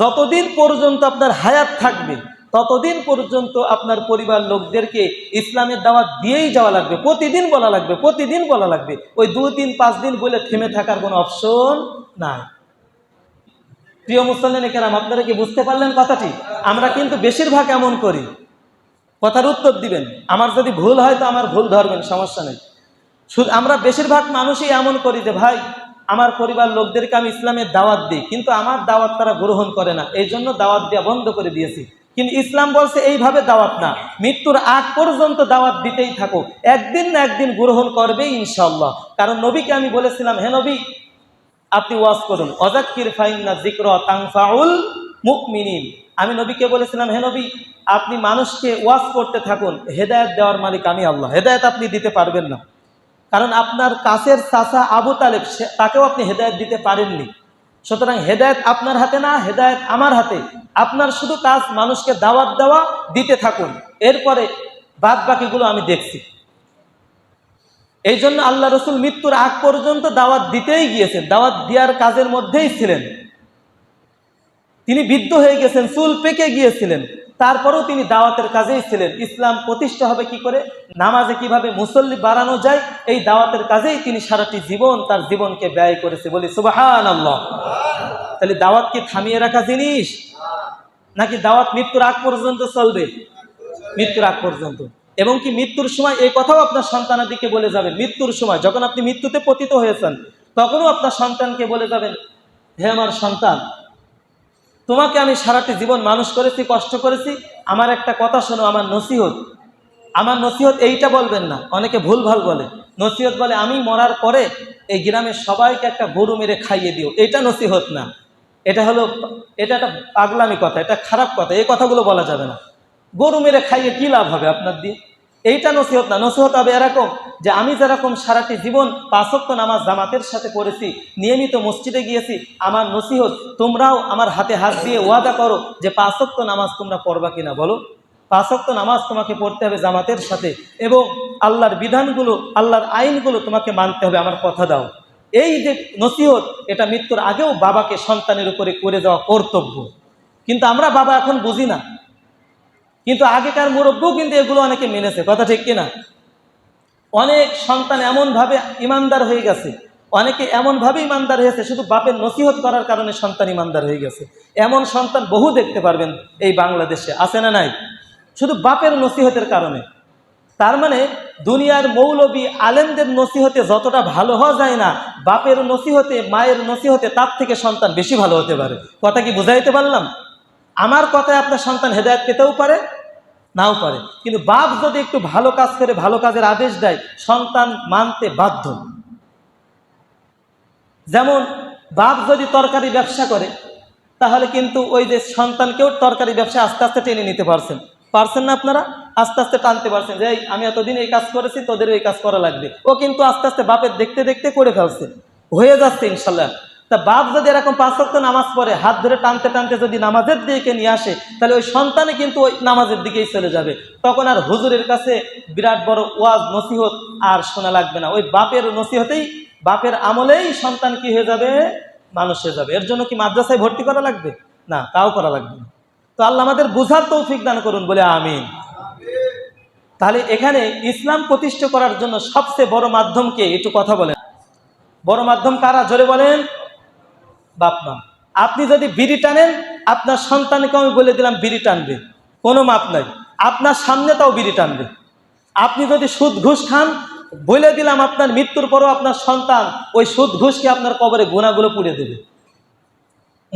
যতদিন পর্যন্ত আপনার হায়াত থাকবে, ততদিন পর্যন্ত আপনার পরিবার লোকদেরকে ইসলামের দাওয়াত দিয়েই যাওয়া লাগবে, প্রতিদিন বলা লাগবে, প্রতিদিন বলা লাগবে। ওই দু দিন পাঁচ দিন বলে থেমে থাকার কোনো অপশন নাই। প্রিয় মুসল্লিন কেরাম, আপনারা কি বুঝতে পারলেন কথাটি? আমরা কিন্তু বেশিরভাগ এমন করি। কথার উত্তর দিবেন। আমার যদি ভুল হয় তো আমার ভুল ধরবেন, সমস্যা নেই। শুধু আমরা বেশিরভাগ মানুষই এমন করি যে, ভাই আমার পরিবার লোকদেরকে আমি ইসলামের দাওয়াত দিই, কিন্তু আমার দাওয়াত তারা গ্রহণ করে না। এই জন্য দাওয়াত দেওয়া বন্ধ করে দিয়েছি। কিন্তু ইসলাম বলছে এইভাবে দাওয়াত না। মৃত্যুর আগ পর্যন্ত দাওয়াত দিতেই থাকো একদিন না একদিন গ্রহণ করবে ইনশাল্লাহ কারণ নবীকে আমি বলেছিলাম, হে নবী, আপনি ওয়াজ করুন। অজাক্কির ফাইন্না জিক্র তাংফাউল মুকমিনিন আমি নবীকে বলেছিলাম, হে নবী, আপনি মানুষকে ওয়াজ করতে থাকুন। হেদায়েত দেওয়ার মালিক আমি আল্লাহ। হেদায়ত আপনি দিতে পারবেন না। কারণ আপনার কাছের চাচা আবু তালেব, সে তাকেও আপনি হেদায়েত দিতে পারেননি। সুতরাং হেদায়েত আপনার হাতে না, হেদায়েত আমার হাতে। আপনার শুধু কাজ মানুষকে দাওয়াত দেওয়া, দিতে থাকুন। এরপরে বাদ বাকিগুলো আমি দেখছি। এই জন্য আল্লাহ রসুল মৃত্যুর আগ পর্যন্ত দাওয়াত দিতেই গিয়েছেন। দাওয়াত দেওয়ার কাজের মধ্যেই ছিলেন। তিনি বৃদ্ধ হয়ে গেছেন, চুল পেকে গিয়েছিলেন। তারপরেও তিনি দাওয়াতের কাজেই ছিলেন। ইসলাম প্রতিষ্ঠা হবে কি করে? নামাজে কীভাবে মুসল্লি বাড়ানো যায়? এই দাওয়াতের কাজেই তিনি সারাটি জীবন তার জীবনকে ব্যয় করেছে বলি সুবাহান তাহলে দাওয়াত কি থামিয়ে রাখা জিনিস? নাকি দাওয়াত মৃত্যুর আগ পর্যন্ত চলবে? মৃত্যুর আগ পর্যন্ত। এবং কি মৃত্যুর সময়? এই কথাও আপনার সন্তানাদিকে বলে যাবেন, মৃত্যুর সময়। যখন আপনি মৃত্যুতে পতিত হয়েছেন, তখনও আপনার সন্তানকে বলে যাবেন, হে আমার সন্তান তোমাকে আমি সারাটি জীবন মানুষ করেছি, কষ্ট করেছি। আমার একটা কথা শোনো, আমার নসিহত। আমার নসিহত এইটা বলবেন না, অনেকে ভুল ভালো বলে। নসিহত বলে, আমি মরার পরে এই গ্রামের সবাইকে একটা গরু মেরে খাইয়ে দিও। এটা নসিহত না। এটা হলো, এটা একটা পাগলামি কথা, এটা খারাপ কথা, এই কথাগুলো বলা যাবে না। গরু মেরে খাইয়ে কী লাভ হবে আপনার দিয়ে? এইটা নসিহত না। নসিহত হবে এরকম যে আমি যেরকম সারাটি জীবন পাঁচক্ত নামাজ জামাতের সাথে পড়েছি, নিয়মিত মসজিদে গিয়েছি, আমার নসিহত, তোমরাও আমার হাতে হাত দিয়ে ওয়াদা করো যে পাঁচক্ত নামাজ তোমরা পড়বা কিনা। বলো পাঁচক্ত নামাজ তোমাকে পড়তে হবে জামাতের সাথে এবং আল্লাহর বিধানগুলো, আল্লাহর আইনগুলো তোমাকে মানতে হবে, আমার কথা দাও। এই যে নসিহত, এটা মৃত্যুর আগেও বাবাকে সন্তানের উপরে করে দেওয়া কর্তব্য। কিন্তু আমরা বাবা এখন বুঝি না। কিন্তু আগেকার মুরব্বও কিন্তু এগুলো অনেকে মেনেছে, কথা ঠিক কিনা? অনেক সন্তান এমনভাবে ইমানদার হয়ে গেছে, অনেকে এমনভাবে ইমানদার হয়েছে, শুধু বাপের নসিহত করার কারণে সন্তান ইমানদার হয়ে গেছে। এমন সন্তান বহু দেখতে পারবেন এই বাংলাদেশে, আছে না নাই? শুধু বাপের নসিহতের কারণে। তার মানে দুনিয়ার মৌলবী আলেমদের নসিহতে যতটা ভালো হওয়া যায় না, বাপের নসিহতে, মায়ের নসিহতে তার থেকে সন্তান বেশি ভালো হতে পারে। কথা কি বুঝাইতে পারলাম? আমার কথায় আপনার সন্তান হেদায়ত পেতেও পারে, নাও পারে। কিন্তু বাপ যদি একটু ভালো কাজ করে, ভালো কাজের আদেশ দেয়, সন্তান মানতে বাধ্য। যেমন, বাপ যদি তরকারি ব্যবসা করে, তাহলে কিন্তু ওই যে সন্তানকেও তরকারি ব্যবসা আস্তে আস্তে টেনে নিতে পারছেন। পারছেন না আপনারা? আস্তে আস্তে টানতে পারছেন যে আমি এতদিন এই কাজ করেছি, তোদের এই কাজ করা লাগবে। ও কিন্তু আস্তে আস্তে বাপের দেখতে দেখতে করে ফেলছে। হয়ে যাচ্ছে ইনশাল্লাহ। তা বাপ যদি এরকম পাঁচ ওয়াক্ত নামাজ পড়ে, হাত ধরে টানতে টানতে যদি নামাজের দিকে নিয়ে আসে, তাহলে ওই সন্তানে কিন্তু ওই নামাজের দিকেই চলে যাবে। তখন আর হুজুরের কাছে বিরাট বড় ওয়াজ, নসিহত আর শোনা লাগবে না। ওই বাপের নসিহতেই, বাপের আমলেই সন্তান কি হয়ে যাবে? মানুষ হয়ে যাবে। এর জন্য কি মাদ্রাসায় ভর্তি করা লাগবে? না, তাও করা লাগবে না। তো আল্লাহ আমাদের বুঝার তৌফিক দান করুন, বলে আমিন। তাহলে এখানে ইসলাম প্রতিষ্ঠা করার জন্য সবচেয়ে বড় মাধ্যমকে একটু কথা বলেন। বড় মাধ্যম কারা? জোরে বলেন। বাপ, মা। আপনি যদি বিড়ি টানেন, আপনার সন্তানকে আমি বলে দিলাম বিড়ি টানবে। কোনো মাপ নাই। আপনার সামনে তাও বিড়ি টানবে। আপনি যদি সুদ ঘুষ খান, বলে দিলাম আপনার মৃত্যুর পরও আপনার সন্তান ওই সুদ ঘুষকে আপনার কবরে গুণাগুলো পুড়ে দেবে।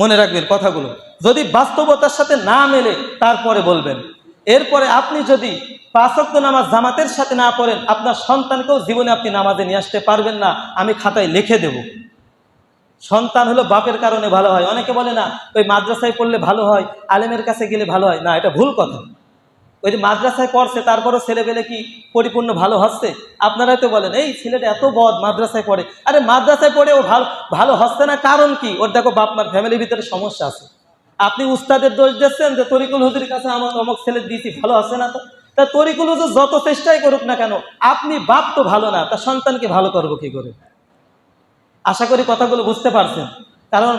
মনে রাখবেন কথাগুলো। যদি বাস্তবতার সাথে না মেলে, তারপরে বলবেন। এরপরে আপনি যদি পাঁচক্ত নামাজ জামাতের সাথে না পড়েন, আপনার সন্তানকেও জীবনে আপনি নামাজে নিয়ে আসতে পারবেন না, আমি খাতায় লিখে দেব। সন্তান হলো বাপের কারণে ভালো হয়। অনেকে বলে না, ওই মাদ্রাসায় পড়লে ভালো হয়, আলেমের কাছে গেলে ভালো হয়। না, এটা ভুল কথা। ওই যে মাদ্রাসায় পড়ছে, তারপরও ছেলেবেলে কি পরিপূর্ণ ভালো হচ্ছে? আপনারাই তো বলেন, এই ছেলেটা এত বদ মাদ্রাসায় পড়ে। আরে, মাদ্রাসায় পড়ে ও ভালো ভালো হচ্ছে না? কারণ কি? ওর দেখো, বাপ মার ফ্যামিলির ভিতরে সমস্যা আছে। আপনি উস্তাদের দোষ দিচ্ছেন যে, তরিকুল হুজুরের কাছে আমার অমক ছেলে দিয়েছি, ভালো হচ্ছে না তো? তা তরিকুল হুজুর যত চেষ্টাই করুক না কেন, আপনি বাপ তো ভালো না, তা সন্তানকে ভালো করব কি করে? আশা করি কথাগুলো বুঝতে পারছেন। কারণ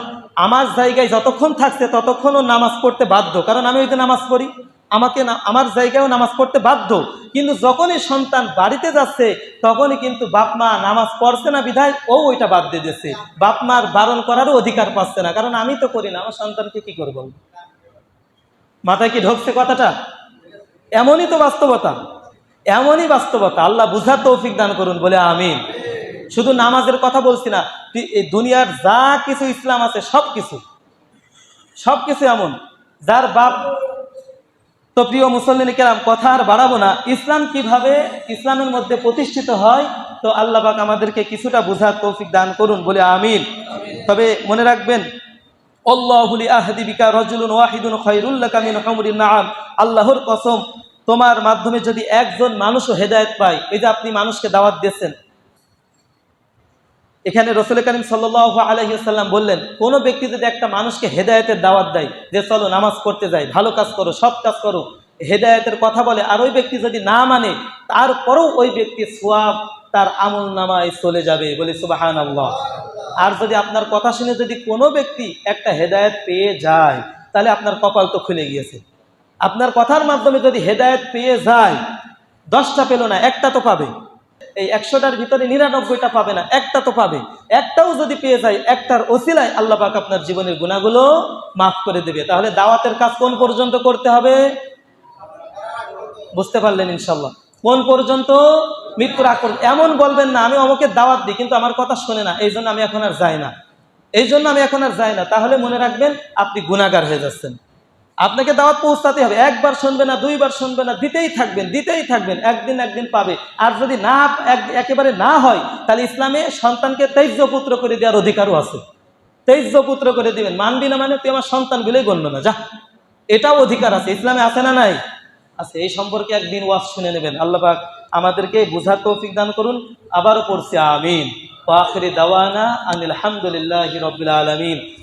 আমার জায়গায় যতক্ষণ থাকছে ততক্ষণও নামাজ পড়তে বাধ্য। কারণ আমি ওই যে নামাজ পড়ি, আমাকে আমার জায়গায়ও নামাজ পড়তে বাধ্য। কিন্তু যখনই সন্তান বাড়িতে যাচ্ছে, তখনই কিন্তু বাপ মা নামাজ পড়ছে না বিধায় ও ওইটা বাদ দিয়ে দিচ্ছে। বাপ মার বারণ করারও অধিকার পাচ্ছে না। কারণ আমি তো করি না, আমার সন্তানকে কি করব? মাথায় কি ঢোকছে কথাটা? এমনই তো বাস্তবতা। এমনই বাস্তবতা। আল্লাহ বুঝার তৌফিক দান করুন, বলে আমিন। শুধু নামাজের কথা বলছি না এই দুনিয়ার যা কিছু ইসলাম আছে সব কিছু সব কিছু এমন। যার বাপ, তো প্রিয় মুসল্লিন কেরাম, কথা আর বাড়াবো না। ইসলাম কীভাবে ইসলামের মধ্যে প্রতিষ্ঠিত হয়, তো আল্লাহ পাক আমাদেরকে কিছুটা বোঝার তৌফিক দান করুন বলে আমিন। তবে মনে রাখবেন আল্লাহর কসম, তোমার মাধ্যমে যদি একজন মানুষও হেদায়েত পায়, এই যে আপনি মানুষকে দাওয়াত দিয়েছেন এখানে রসুল করিম সাল্লাহ আলহিসাল্লাম বললেন, কোনো ব্যক্তি যদি একটা মানুষকে হেদায়তের দাওয়াত দেয়, যে চলো নামাজ পড়তে যাই, ভালো কাজ করো, সব কাজ করো, হেদায়েতের কথা বলে, আর ওই ব্যক্তি যদি না মানে তারপরেও ওই ব্যক্তি সোয়াব তার আমল নামায় চলে যাবে বলে সুবাহান আল্লাহ আর যদি আপনার কথা শুনে যদি কোনো ব্যক্তি একটা হেদায়েত পেয়ে যায়, তাহলে আপনার কপাল তো খুলে গিয়েছে। আপনার কথার মাধ্যমে যদি হেদায়েত পেয়ে যায়, দশটা পেল না, একটা তো পাবে। এই একশোটার ভিতরে নিরানব্বইটা পাবে না, একটা তো পাবে। একটাও যদি পেয়ে যায়, একটার ওসিলায় আল্লাহ পাক আপনার জীবনের গুণাগুলো মাফ করে দেবে। তাহলে দাওয়াতের কাজ কোন পর্যন্ত করতে হবে? বুঝতে পারলেন ইনশাল্লাহ কোন পর্যন্ত? মৃত্যুর আগ এমন বলবেন না, আমি অমুকের দাওয়াত দিই, কিন্তু আমার কথা শোনে না এই জন্য আমি এখন আর যাই না। এই জন্য আমি এখন আর যাই না। তাহলে মনে রাখবেন, আপনি গুণাগার হয়ে যাচ্ছেন। আপনাকে দাওয়াত পৌঁছাতে হবে। একবার শুনবে না, দুইবার শুনবে না, দিতেই থাকবেন দিতেই থাকবেন, একদিন একদিন পাবে। আর যদি না একেবারে না হয়, তাহলে ইসলামে সন্তানকে তেইশ পুত্র করে দেওয়ার অধিকারও আছে। তেইশ পুত্র করে দিবেন। মানবি না মানে তুই আমার সন্তান বলেই গণ্য না। যা, এটাও অধিকার আছে। ইসলামে আছে না নাই? আছে এই সম্পর্কে একদিন ওয়াজ শুনে নেবেন। আল্লাহ পাক আমাদেরকে বুঝার তৌফিক দান করুন। আবারও পড়ছি, আমিন। ওয়াখিরি দাওয়ানা আনিল হামদুলিল্লাহি রাব্বিল আলামিন।